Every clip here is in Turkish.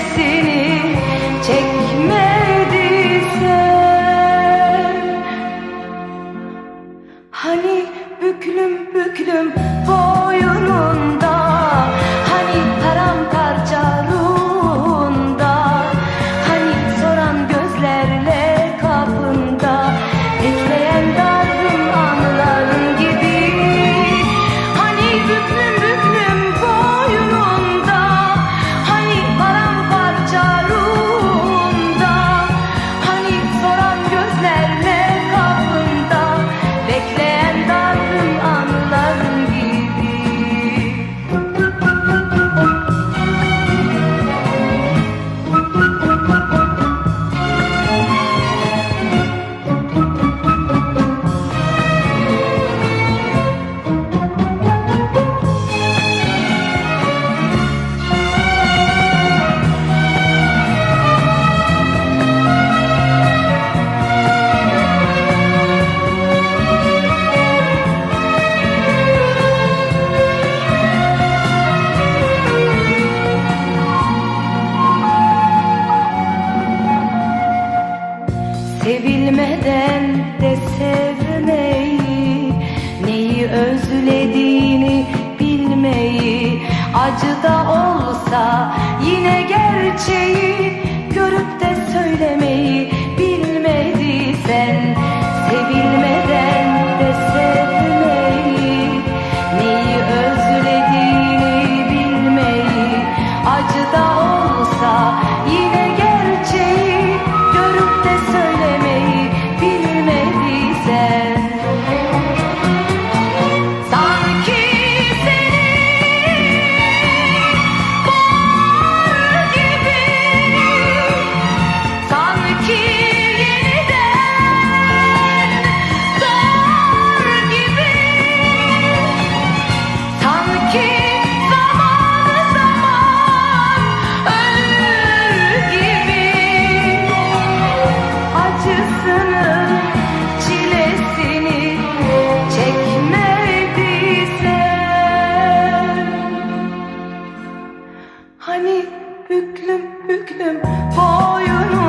çilesini çekmediysen Hani büklüm büklüm boynunda Sevilmeden de sevmeyi Neyi özlediğini bilmeyi. Acı da olsa yine gerçeği Görüp de söylemeyi Hani büklüm büklüm boyun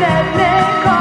Let me go.